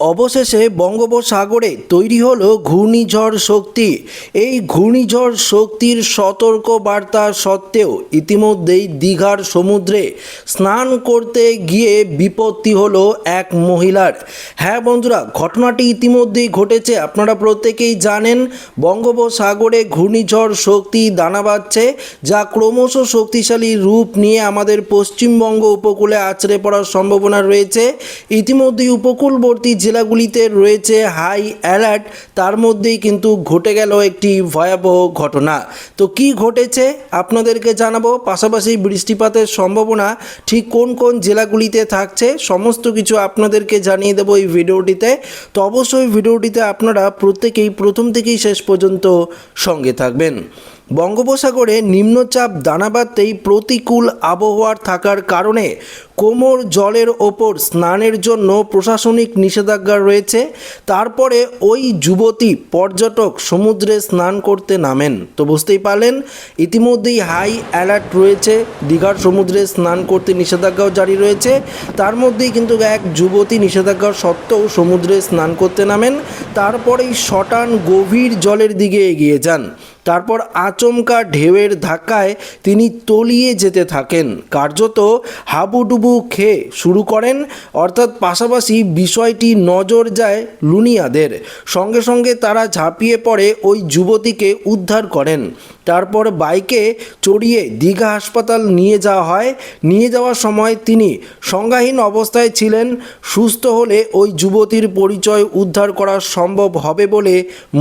অবশেষে বঙ্গোপসাগরে তৈরি হলো ঘূর্ণিঝড় শক্তি। এই ঘূর্ণিঝড় শক্তির সতর্ক বার্তা সত্ত্বেও ইতিমধ্যেই দীঘার সমুদ্রে স্নান করতে গিয়ে বিপত্তি হলো এক মহিলার। হ্যাঁ বন্ধুরা, ঘটনাটি ইতিমধ্যেই ঘটেছে, আপনারা প্রত্যেকেই জানেন, বঙ্গোপসাগরে ঘূর্ণিঝড় শক্তি দানা বাঁধছে, যা ক্রমশ শক্তিশালী রূপ নিয়ে আমাদের পশ্চিমবঙ্গ উপকূলে আছড়ে পড়ার সম্ভাবনা রয়েছে। ইতিমধ্যেই উপকূলবর্তী জেলাগুলিতে রয়েছে হাই অ্যালার্ট, তার মধ্যেই কিন্তু ঘটে গেল একটি ভয়াবহ ঘটনা। তো কি ঘটেছে আপনাদেরকে জানাব, পাশাপাশি বৃষ্টিপাতের সম্ভাবনা ঠিক কোন কোন জেলাগুলিতে থাকছে সমস্ত কিছু আপনাদেরকে জানিয়ে দেবো এই ভিডিওটিতে। তো অবশ্যই ভিডিওটিতে আপনারা প্রত্যেকেই প্রথম থেকেই শেষ পর্যন্ত সঙ্গে থাকবেন। বঙ্গোপসাগরে নিম্নচাপ দানাবাতেই প্রতিকূল আবহাওয়ার থাকার কারণে কোমর জলের ওপর স্নানের জন্য প্রশাসনিক নিষেধাজ্ঞা রয়েছে। তারপরে ওই যুবতী পর্যটক সমুদ্রে স্নান করতে নামেন। তো বুঝতেই পারলেন, ইতিমধ্যেই হাই অ্যালার্ট রয়েছে। দীঘার সমুদ্রে স্নান করতে নিষেধাজ্ঞাও জারি রয়েছে। তার মধ্যেই কিন্তু এক যুবতী নিষেধাজ্ঞা সত্ত্বেও সমুদ্রে স্নান করতে নামেন। তারপরেই শটান গভীর জলের দিকে এগিয়ে যান। তারপর আচমকা ঢেউয়ের ধাক্কায় তিনি তলিয়ে যেতে থাকেন। কার্যত হাবুডুবু খেয়ে শুরু করেন, অর্থাৎ পাশাপাশি বিষয়টি নজর যায় লুনিয়াদের। সঙ্গে সঙ্গে তারা ঝাঁপিয়ে পড়ে ওই যুবতীকে উদ্ধার করেন। তারপর বাইকে চড়িয়ে দীঘা হাসপাতাল নিয়ে যাওয়া হয়। নিয়ে যাওয়ার সময় তিনি সংজ্ঞাহীন অবস্থায় ছিলেন। সুস্থ হলে ওই যুবতীর পরিচয় উদ্ধার করা সম্ভব হবে বলে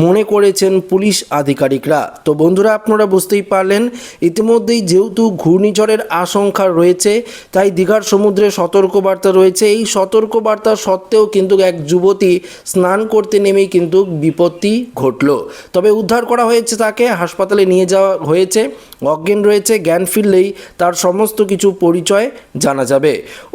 মনে করেছেন পুলিশ আধিকারিকরা। তো বন্ধুরা, আপনারা বুঝতেই পারলেন, ইতিমধ্যেই যেহেতু ঘূর্ণিঝড়ের আশঙ্কা রয়েছে, তাই দীঘার সমুদ্রে সতর্কবার্তা রয়েছে। এই সতর্কবার্তা সত্ত্বেও কিন্তু এক যুবতী স্নান করতে নেমেই কিন্তু বিপত্তি ঘটল। তবে উদ্ধার করা হয়েছে তাকে, হাসপাতালে নিয়ে যাওয়া হয়েছে, অজ্ঞান রয়েছে, জ্ঞান ফিরলেই তার সমস্ত কিছু পরিচয় জানা যাবে।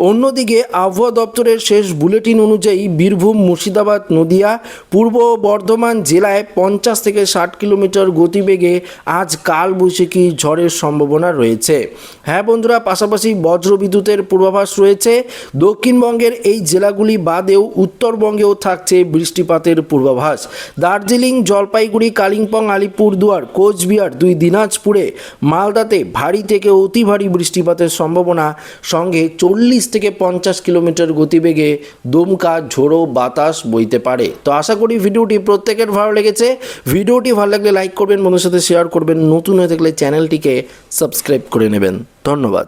অন্যদিকে আবহাওয়া দপ্তরের শেষ বুলেটিন অনুযায়ী বীরভূম, মুর্শিদাবাদ, নদিয়া, পূর্ব বর্ধমান জেলায় পঞ্চাশ থেকে ষাট কিলোমিটার গতিবেগে আজ কালবৈশাখী ঝড়ের সম্ভাবনা রয়েছে। হ্যাঁ বন্ধুরা, পাশাপাশি বজ্রবিদ্যুতের পূর্বাভাস রয়েছে। দক্ষিণবঙ্গের এই জেলাগুলি বাদেও উত্তরবঙ্গেও থাকছে বৃষ্টিপাতের পূর্বাভাস। দার্জিলিং, জলপাইগুড়ি, কালিম্পং, আলিপুরদুয়ার, কোচবিহার দুই দিনাজপুরে মালদাতে ভারী থেকে অতি ভারী বৃষ্টিপাতের সম্ভাবনা। সঙ্গে চল্লিশ থেকে পঞ্চাশ কিলোমিটার গতিবেগে দুমকা, ঝোড়ো বাতাস বইতে পারে। তো আশা করি ভিডিওটি প্রত্যেকের ভালো লেগেছে। ভিডিওটি ভালো লাগলে লাইক করবেন বন্ধুর সাথে শেয়ার করবেন। নতুন হয়ে থাকলে চ্যানেলটিকে সাবস্ক্রাইব করে নেবেন। ধন্যবাদ।